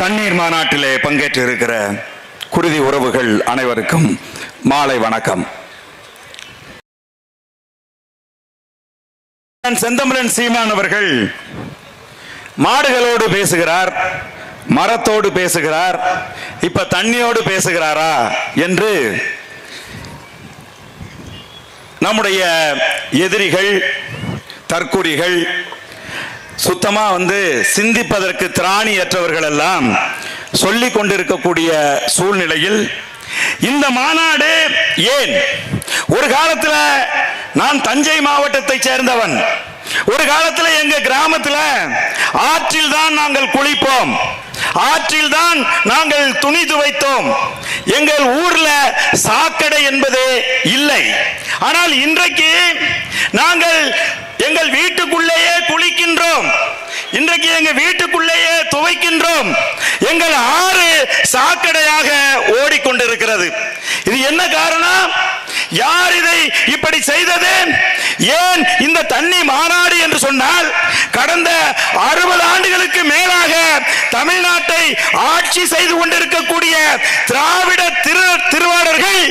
தண்ணீர் மாநாட்டிலே பங்கேற்று இருக்கிற குருதி உறவுகள் அனைவருக்கும் மாலை வணக்கம். செந்தமிழன் சீமான் அவர்கள் மாடுகளோடு பேசுகிறார் மரத்தோடு பேசுகிறார் இப்ப தண்ணியோடு பேசுகிறாரா என்று நம்முடைய எதிரிகள் தற்கூரிகள் சுத்தமா வந்து சிந்திப்பதற்கு திராணியற்றவர்கள் எல்லாம் சொல்லி கொண்டிருக்கக்கூடிய சூழ்நிலையில் இந்த மாநாடு ஏன்? ஒரு காலத்துல நான் தஞ்சை மாவட்டத்தை சேர்ந்தவன். ஒரு காலத்துல எங்க கிராமத்துல ஆற்றில் தான் நாங்கள் குளிப்போம். ஆற்றில் தான் நாங்கள் துணி துவைத்தோம். எங்கள் ஊர்ல சாக்கடை என்பது இல்லை. ஆனால் இன்றைக்கு நாங்கள் எங்கள் வீட்டுக்குள்ளேயே இன்றைக்கு எங்க வீட்டுக்குள்ளேயே துவைக்கின்றோம். எங்கள் ஆறு சாக்கடையாக ஓடிக்கொண்டிருக்கிறது. இது என்ன காரணம்? யார் இதை இப்படி செய்தது? ஏன் இந்த தண்ணி மாநாடு என்று சொன்னால் கடந்த அறுபது ஆண்டுகளுக்கு மேலாக தமிழ்நாட்டை ஆட்சி செய்து கொண்டிருக்கக்கூடிய திராவிட திரு திருவாளர்கள்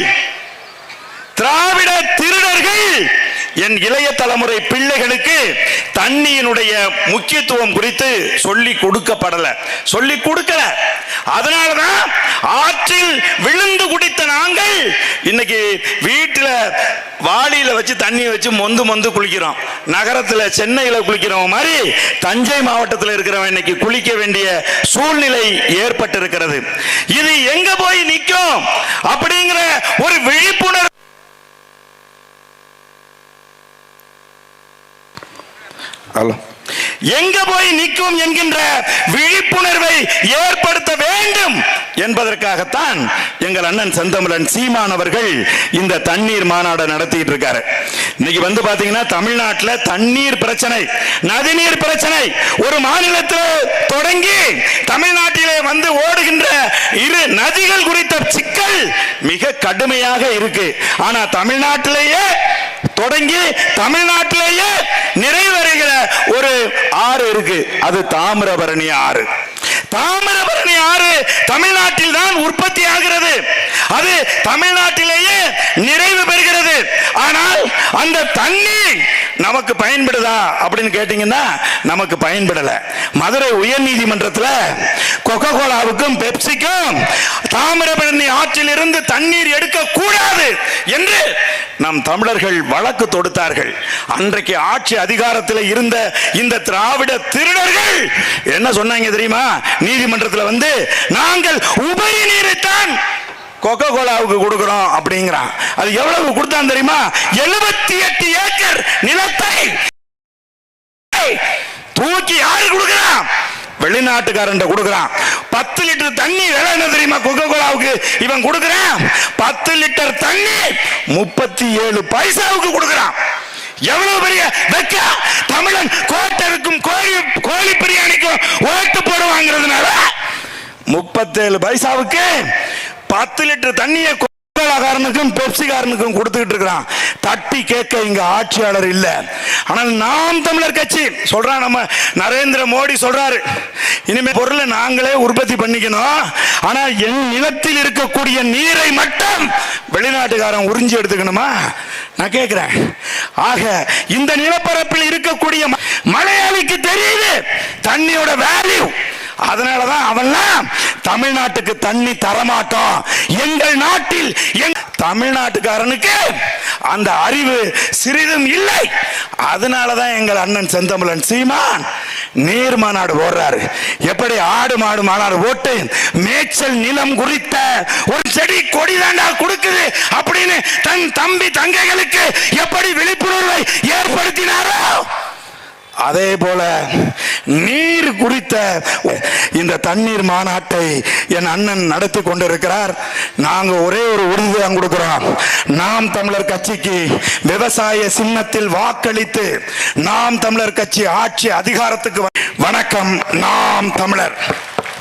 திராவிட என் இளைய தலைமுறை பிள்ளைகளுக்கு தண்ணியினுடைய முக்கியத்துவம் குறித்து சொல்லி கொடுக்கப்படல. சொல்லி கொடுக்கல. அதனாலதான் ஆற்றில் விழுந்து குடித்த நாங்கள் இன்னைக்கு வீட்டுல வாளியில வச்சு தண்ணி வச்சு மொந்து மொந்து குளிக்கிறோம். நகரத்துல சென்னையில குளிக்கிறோம் மாதிரி தஞ்சை மாவட்டத்தில் இருக்கிறவன் இன்னைக்கு குளிக்க வேண்டிய சூழ்நிலை ஏற்பட்டிருக்கிறது. இது எங்க போய் நிற்கும் அப்படிங்கிற ஒரு விழிப்புணர்வு எங்க போய் நிற்கும் என்கின்ற விழிப்புணர்வை ஏற்படுத்த வேண்டும் என்பதற்காகத்தான் எங்கள் அண்ணன் செந்தமிழன் சீமான் அவர்கள் இந்த தண்ணீர் மாநாடு நடத்திட்டு இருக்காரு. இன்னைக்கு வந்து பாத்தீங்கன்னா தமிழ்நாட்டில் தண்ணீர் பிரச்சனை நதிநீர் பிரச்சனை ஒரு மாநிலத்தில் தொடங்கி தமிழ்நாட்டிலே வந்து ஓடுகின்ற இரு நதிகள் குறித்த சிக்கல் மிக கடுமையாக இருக்கு. ஆனா தமிழ்நாட்டிலேயே தொடங்கி தமிழ்நாட்டிலேயே நிறைவருகிற ஒரு ஆறு இருக்கு. அது தாமிரபரணி ஆறு. தாமிரபரணி ஆறு தமிழ்நாட்டில் தான் உற்பத்தி ஆகிறது. அது தமிழ்நாட்டிலேயே நிறைவு பெறுகிறது. ஆனால் அந்த தண்ணி நமக்கு பயன்படுதா அப்படின்னு கேட்டீங்கன்னா நமக்கு பயன்படல. மதுரை உயர் நீதிமன்றத்தில் கொக்கோ கோலாவுக்கும் பெப்சிக்கும் தாமிரபரணி ஆற்றில் இருந்து தண்ணீர் எடுக்க கூடாது என்று நம் தமிழர்கள் வழக்கு தொடுத்தார்கள். அன்றைக்கு ஆட்சி அதிகாரத்தில் இருந்த இந்த திராவிட திருடர்கள் என்ன சொன்னாங்க தெரியுமா? நீதிமன்றத்தில் வந்து நாங்கள் உபரி நீரைத்தான் கொக்கோ கோலாவுக்கு கொடுக்கிறோம் அப்படிங்கிறான். அது எவ்வளவு கொடுத்தான் தெரியுமா? எழுபத்தி எட்டு ஏக்கர் நிலத்தை தூக்கி யாரு கொடுக்கிறான்? வெளிநாட்டுக்காரன் கொடுக்கிறான். பத்து லிட்டர் தண்ணி விலை என்ன தெரியுமா? கொக்கோ கோலாவுக்கு இவன் கொடுக்கிறான். பத்து லிட்டர் தண்ணி முப்பத்தி ஏழு பைசாவுக்கு கொடுக்கிறான். எவ்வளவு பெரிய வெக்க? தமிழன் கோட்டருக்கும் கோழி கோழி பிரியாணிக்கும் ஓட்டு போடுவாங்கிறதுனால முப்பத்தேழு பைசாவுக்கு பத்து லிட்டர் தண்ணியை காரனுக்கும் பெப்சிக்காரனுக்கும் கொடுத்துக்கிட்டு இருக்கிறான். தட்டி கேட்க இங்க ஆட்சியாளர் இல்லை. ஆனால் நாம் தமிழர் கட்சி சொல்றான் நம்ம நரேந்திர மோடி சொல்றாரு. இனிமே பொருளை நாங்களே உற்பத்தி பண்ணிக்கணும். ஆனா என் நிலத்தில் இருக்கக்கூடிய நீரை மட்டும் வெளிநாட்டுக்காரன் உறிஞ்சி எடுத்துக்கணுமா? நான் கேட்கிறேன். ஆக இந்த நிலப்பரப்பில் இருக்கக்கூடிய மலையாளிக்கு தெரியுது தண்ணியோட வேல்யூ அதனாலதான் அவன்லாம் தமிழ்நாட்டுக்கு தண்ணி தரமாட்டோம். எங்கள் நாட்டில் எங் தமிழ்நாட்டுக்காரனுக்கு அந்த அறிவு சிறிதும் இல்லை. அதனாலதான் எங்கள் அண்ணன் செந்தமிழன் சீமான் நீர் மாநாடு போடுறாரு எப்படி ஆடு மாடு மாநாடு போட்டு மேய்ச்சல் நிலம் குறித்த ஒரு செடி கொடி தாண்டா கொடுக்குது அப்படின்னு தன் தம்பி தங்கைகளுக்கு எப்படி விழிப்புணர்வை ஏற்படுத்தினாரோ அதே போல நீர் குறித்த இந்த தண்ணீர் மாநாட்டை என் அண்ணன் நடத்தி கொண்டிருக்கிறார். நாங்க ஒரே ஒரு உறுதிதான் கொடுக்கிறோம். நாம் தமிழர் கட்சிக்கு விவசாய சின்னத்தில் வாக்களித்து நாம் தமிழர் கட்சி ஆட்சி அதிகாரத்துக்கு வ- வணக்கம். நாம் தமிழர்.